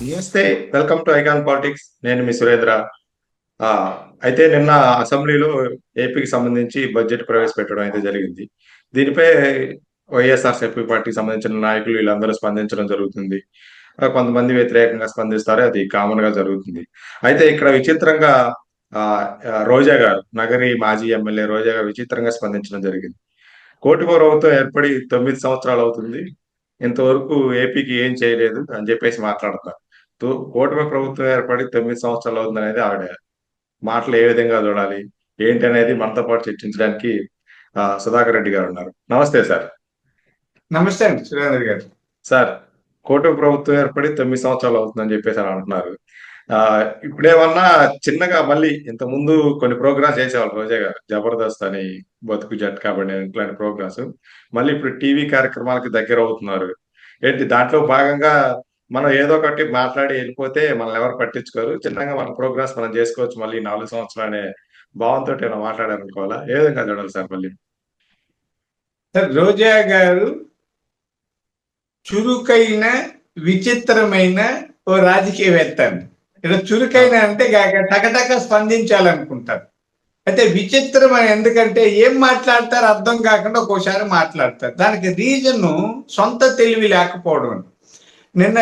నమస్తే welcome to icon politics. నేను మీ సురేంద్ర. అయితే నిన్న అసెంబ్లీలో ఏపీకి సంబంధించి బడ్జెట్ ప్రవేశపెట్టడం అయితే జరిగింది. దీనిపై వైఎస్ఆర్సీపీ పార్టీకి సంబంధించిన నాయకులు వీళ్ళందరూ స్పందించడం జరుగుతుంది. కొంతమంది వ్యతిరేకంగా స్పందిస్తారు అది కామన్గా జరుగుతుంది. అయితే ఇక్కడ విచిత్రంగా ఆ, రోజా గారు నగరి మాజీ ఎమ్మెల్యే రోజా గారు విచిత్రంగా స్పందించడం జరిగింది. కోటి ప్రభుత్వం ఏర్పడి తొమ్మిది సంవత్సరాలు అవుతుంది. ఇంతవరకు ఏపీకి ఏం చేయలేదు అని చెప్పేసి మాట్లాడతారు కూటమి ప్రభుత్వం ఏర్పడి తొమ్మిది సంవత్సరాలు అవుతుంది అనేది ఆవిడ మాటలు ఏ విధంగా చూడాలి ఏంటి అనేది మనతో పాటు చర్చించడానికి ఆ, సుధాకర్ రెడ్డి గారు ఉన్నారు. నమస్తే సార్. నమస్తే అండి సురేంద్ర గారు. సార్ కూటమి ప్రభుత్వం ఏర్పడి తొమ్మిది సంవత్సరాలు అవుతుందని చెప్పేసి అని అంటున్నారు. ఆ ఇప్పుడేమన్నా చిన్నగా మళ్ళీ ఇంత ముందు కొన్ని ప్రోగ్రామ్స్ చేసేవాళ్ళు రోజా గారు జబర్దస్త్ అని బతుకు జట్ కాబట్టి ఇట్లాంటి ప్రోగ్రామ్స్. మళ్ళీ ఇప్పుడు టీవీ కార్యక్రమాలకి దగ్గర అవుతున్నారు ఏంటి దాంట్లో భాగంగా మనం ఏదో ఒకటి మాట్లాడి వెళ్ళిపోతే మనల్ని ఎవరు పట్టించుకోరు. చిన్నగా మన ప్రోగ్రామ్స్ మనం చేసుకోవచ్చు. మళ్ళీ నాలుగు సంవత్సరాలు అనే భావంతో ఏమైనా మాట్లాడారనుకోవాలా ఏ విధంగా చూడాలి సార్ మళ్ళీ? సార్ రోజా గారు చురుకైన విచిత్రమైన ఓ రాజకీయవేత్త ఇక్కడ చురుకైన అంటే టకటక స్పందించాలనుకుంటారు. అయితే విచిత్రం అని ఎందుకంటే ఏం మాట్లాడతారు అర్థం కాకుండా ఒక్కోసారి మాట్లాడతారు. దానికి రీజన్ సొంత తెలివి లేకపోవడం. నిన్న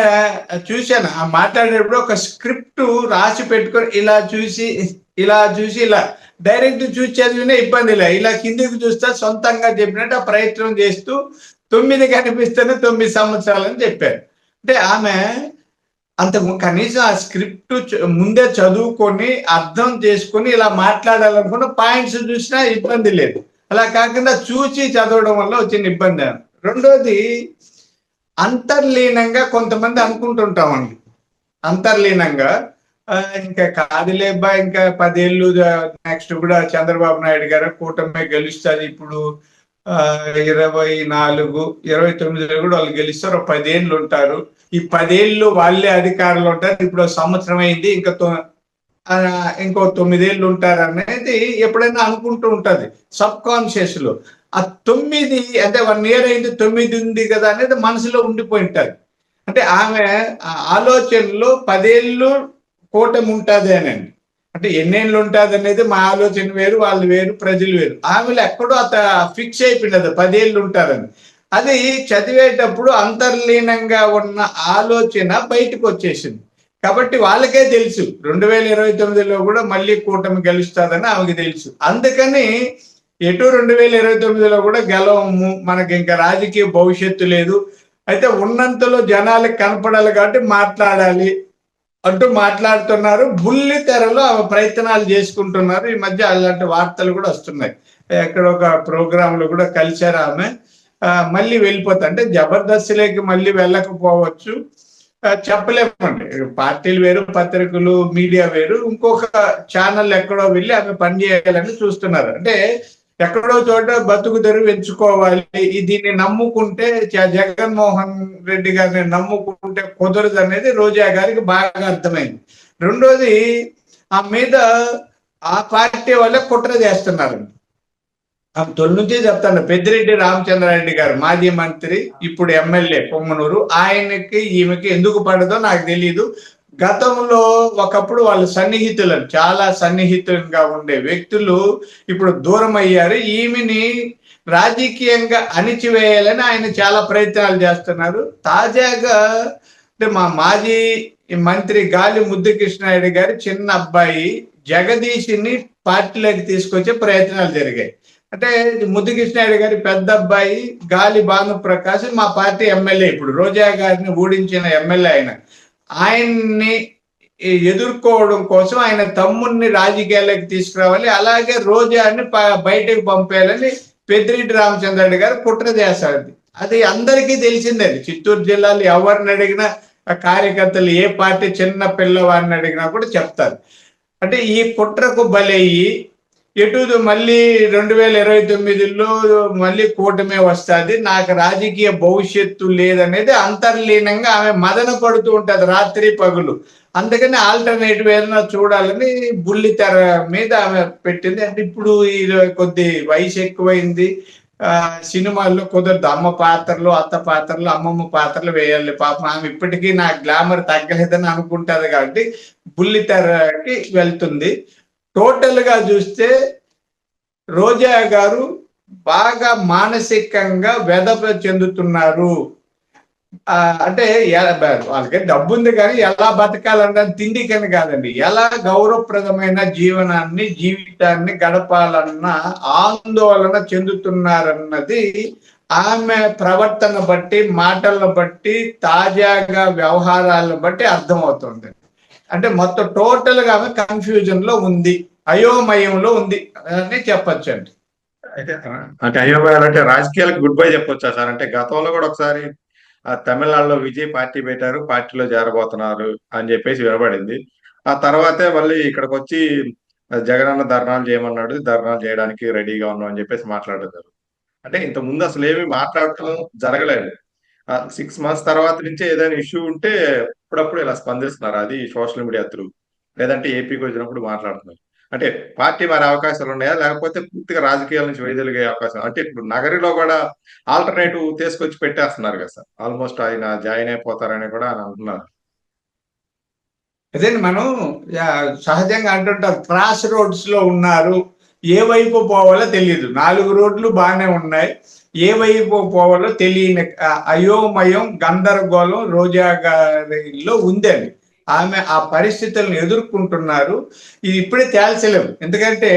చూశాను ఆ మాట్లాడేటప్పుడు ఒక స్క్రిప్ట్ రాసి పెట్టుకొని ఇలా చూసి ఇలా చూసి ఇలా డైరెక్ట్ చూసి చదివినా ఇబ్బంది లేదు ఇలా కిందికి చూస్తే సొంతంగా చెప్పినట్టు ఆ ప్రయత్నం చేస్తూ తొమ్మిది కనిపిస్తేనే తొమ్మిది సంవత్సరాలని చెప్పారు. అంటే ఆమె అంత కనీసం ఆ స్క్రిప్ట్ ముందే చదువుకొని అర్థం చేసుకొని ఇలా మాట్లాడాలనుకున్న పాయింట్స్ చూసినా ఇబ్బంది లేదు. అలా కాకుండా చూసి చదవడం వల్ల వచ్చిన ఇబ్బంది. రెండోది అంతర్లీనంగా కొంతమంది అనుకుంటుంటామండి. అంతర్లీనంగా ఆ, ఇంకా కాదులేబ్బా ఇంకా పదేళ్ళు నెక్స్ట్ కూడా చంద్రబాబు నాయుడు గారు కూటమి గెలుస్తుంది ఇప్పుడు ఆ, ఇరవై నాలుగు ఇరవై తొమ్మిదిలో కూడా వాళ్ళు గెలుస్తారు పదేళ్ళు ఉంటారు. ఈ పదేళ్ళు వాళ్ళే అధికారులు ఉంటారు ఇప్పుడు సంవత్సరం అయింది ఇంకా తొ- ఇంకో తొమ్మిదేళ్ళు ఉంటారు అనేది ఎప్పుడైనా అనుకుంటూ ఉంటుంది సబ్ కాన్షియస్లో ఆ తొమ్మిది అంటే వన్ ఇయర్ అయింది తొమ్మిది ఉంది కదా అనేది మనసులో ఉండిపోయి ఉంటారు. అంటే ఆమె ఆ ఆలోచనలో పదేళ్ళు కూటమి ఉంటుంది అనండి అంటే ఎన్నేళ్ళు ఉంటుంది అనేది మా ఆలోచన వేరు వాళ్ళు వేరు ప్రజలు వేరు. ఆమెలో ఎక్కడో అత ఫిక్స్ అయిపోయినది పదేళ్ళు ఉంటారని. అది చదివేటప్పుడు అంతర్లీనంగా ఉన్న ఆలోచన బయటకు వచ్చేసింది. కాబట్టి వాళ్ళకే తెలుసు. రెండు వేల ఇరవై తొమ్మిదిలో కూడా మళ్ళీ కూటమి గెలుస్తుందని ఆమెకి తెలుసు. అందుకని ఎటు రెండు వేల ఇరవై తొమ్మిదిలో కూడా గెలవము మనకి ఇంకా రాజకీయ భవిష్యత్తు లేదు. అయితే ఉన్నంతలో జనాలకు కనపడాలి కాబట్టి మాట్లాడాలి అంటూ మాట్లాడుతున్నారు. బుల్లి తెరలో ఆమె ప్రయత్నాలు చేసుకుంటున్నారు. ఈ మధ్య అలాంటి వార్తలు కూడా వస్తున్నాయి. ఎక్కడ ఒక ప్రోగ్రామ్లో కూడా కలిశారు ఆమె. మళ్ళీ వెళ్ళిపోతా అంటే జబర్దస్త్లోకి మళ్ళీ వెళ్ళకపోవచ్చు. చెప్పలేమండి. పార్టీలు వేరు పత్రికలు మీడియా వేరు. ఇంకొక ఛానల్ ఎక్కడో వెళ్ళి ఆమె పని చేయాలని చూస్తున్నారు. అంటే ఎక్కడో చోట బతుకు తెరువు ఎంచుకోవాలి దీన్ని నమ్ముకుంటే జగన్మోహన్ రెడ్డి గారిని నమ్ముకుంటే కుదరదు అనేది రోజా గారికి బాగా అర్థమైంది. రెండోది ఆ మీద ఆ పార్టీ వాళ్ళే కుట్ర చేస్తున్నారు ఆ తొలి నుంచే చెప్తాను. పెద్దిరెడ్డి రామచంద్రారెడ్డి గారు మాజీ మంత్రి ఇప్పుడు ఎమ్మెల్యే పొమ్మనూరు ఆయనకి ఈమెకి ఎందుకు పడదో నాకు తెలియదు గతంలో ఒకప్పుడు వాళ్ళు సన్నిహితులను చాలా సన్నిహితంగా ఉండే వ్యక్తులు ఇప్పుడు దూరం అయ్యారు ఈమెని రాజకీయంగా అణిచివేయాలని ఆయన చాలా ప్రయత్నాలు చేస్తున్నారు. తాజాగా అంటే మా మాజీ మంత్రి గాలి ముద్దుకృష్ణాయుడు గారి చిన్న అబ్బాయి జగదీష్ని పార్టీలోకి తీసుకొచ్చే ప్రయత్నాలు జరిగాయి. అంటే ముద్దుకృష్ణాయుడు గారి పెద్ద అబ్బాయి గాలి భానుప్రకాష్ మా పార్టీ ఎమ్మెల్యే ఇప్పుడు. రోజా గారిని ఓడించిన ఎమ్మెల్యే ఆయన. ఆయన్ని ఎదుర్కోవడం కోసం ఆయన తమ్ముడిని రాజకీయాలకు తీసుకురావాలి. అలాగే రోజాని బయటకు పంపేయాలని పెద్దిరెడ్డి రామచంద్రరెడ్డి గారు కుట్ర చేస్తారు అది అందరికీ తెలిసిందే చిత్తూరు జిల్లాలో ఎవరిని అడిగినా ఆ కార్యకర్తలు ఏ పార్టీ చిన్న పిల్లవాడిని అడిగినా కూడా చెప్తారు. అంటే ఈ కుట్రకు బలయ్యి ఎటు మళ్ళీ రెండు వేల ఇరవై తొమ్మిదిలో మళ్ళీ కూటమే వస్తుంది. నాకు రాజకీయ భవిష్యత్తు లేదనేది అంతర్లీనంగా ఆమె మదన పడుతూ ఉంటుంది రాత్రి పగులు. అందుకని ఆల్టర్నేటివ్ ఏదైనా చూడాలని బుల్లి తెర మీద ఆమె పెట్టింది. అంటే ఇప్పుడు ఈ కొద్ది వయసు ఎక్కువైంది. సినిమాల్లో కుదరదు. అమ్మ పాత్రలు అత్త పాత్రలు అమ్మమ్మ పాత్రలు వేయాలి. పాపం ఆమె ఇప్పటికీ నా గ్లామర్ తగ్గలేదని అనుకుంటుంది కాబట్టి బుల్లితెరకి వెళ్తుంది. టోటల్గా చూస్తే రోజా గారు బాగా మానసికంగా వెదప చెందుతున్నారు. అంటే వాళ్ళకి డబ్బు ఉంది కానీ ఎలా బతకాలన్న తిండికని కాదండి. ఎలా గౌరవప్రదమైన జీవనాన్ని జీవితాన్ని గడపాలన్న ఆందోళన చెందుతున్నారన్నది ఆమె ప్రవర్తన బట్టి మాటలను బట్టి తాజాగా వ్యవహారాలను బట్టి అర్థమవుతుంది. అంటే మొత్తం టోటల్గా ఆమె కన్ఫ్యూజన్లో ఉంది. అయోమయంలో ఉంది. అని చెప్పొచ్చండి. అయితే అంటే అయోమయాలు అంటే రాజకీయాలకు గుడ్ బై చెప్పొచ్చా సార్? అంటే గతంలో కూడా ఒకసారి ఆ తమిళనాడులో విజయ్ పార్టీ పెట్టారు పార్టీలో చేరబోతున్నారు అని చెప్పేసి వినబడింది. ఆ తర్వాతే మళ్ళీ ఇక్కడికి వచ్చి జగనన్న ధర్నాలు చేయమన్నాడు ధర్నాలు చేయడానికి రెడీగా ఉన్నాం అని చెప్పేసి మాట్లాడతారు అంటే ఇంత ముందు అసలు ఏమి మాట్లాడటం జరగలేదు. సిక్స్ మంత్స్ తర్వాత నుంచే ఏదైనా ఇష్యూ ఉంటే అప్పుడప్పుడు ఇలా స్పందిస్తున్నారు. అది సోషల్ మీడియా త్రూ లేదంటే ఏపీకి వచ్చినప్పుడు మాట్లాడుతున్నారు. అంటే పార్టీ మరి అవకాశాలు ఉన్నాయా? లేకపోతే పూర్తిగా రాజకీయాల నుంచి వైదొలిగే అవకాశం? అంటే ఇప్పుడు నగరిలో కూడా ఆల్టర్నేటివ్ తీసుకొచ్చి పెట్టేస్తున్నారు కదా సార్. ఆల్మోస్ట్ ఆయన జాయిన్ అయిపోతారని కూడా ఆయన అంటున్నారు. అదే మనం సహజంగా అంటుంటారు క్రాస్ రోడ్స్లో ఉన్నారు. ఏ వైపు పోవాలో తెలియదు నాలుగు రోడ్లు బాగానే ఉన్నాయి. ఏ వైపు పోవాలో తెలియని అయోమయం గందరగోళం రోజా గారిలో ఉందండి ఆమె ఆ పరిస్థితులను ఎదుర్కొంటున్నారు. ఇది ఇప్పుడే తేల్చలేము ఎందుకంటే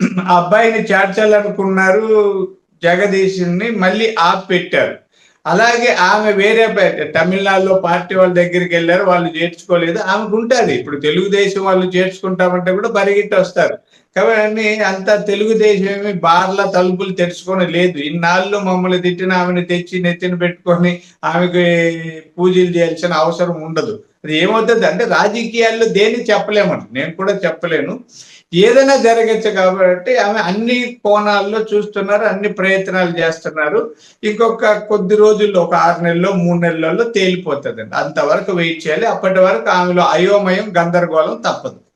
ఆ అబ్బాయిని చేర్చాలనుకున్నారు జగదీశుని మళ్ళీ ఆపెట్టారు అలాగే ఆమె వేరే తమిళనాడులో పార్టీ వాళ్ళ దగ్గరికి వెళ్ళారు వాళ్ళు చేర్చుకోలేదు. ఆమెకు ఉంటుంది. ఇప్పుడు తెలుగుదేశం వాళ్ళు చేర్చుకుంటామంటే కూడా పరిగెట్టి వస్తారు కాబట్టి అంత తెలుగుదేశం ఏమి బార్ల తలుపులు తెరుచుకొని లేదు. ఇన్నాళ్ళు మమ్మల్ని తిట్టిన ఆమెను తెచ్చి నెత్తిన పెట్టుకొని ఆమెకి పూజలు చేయాల్సిన అవసరం ఉండదు. అది ఏమవుతుంది అంటే రాజకీయాల్లో దేన్ని చెప్పలేమండి. నేను కూడా చెప్పలేను. ఏదైనా జరగచ్చు కాబట్టి ఆమె అన్ని కోణాల్లో చూస్తున్నారు అన్ని ప్రయత్నాలు చేస్తున్నారు. ఇంకొక కొద్ది రోజుల్లో ఒక ఆరు నెలల్లో మూడు నెలల్లో తేలిపోతుంది అంతవరకు వెయిట్ చేయాలి. అప్పటి వరకు ఆమెలో అయోమయం గందరగోళం తప్పదు.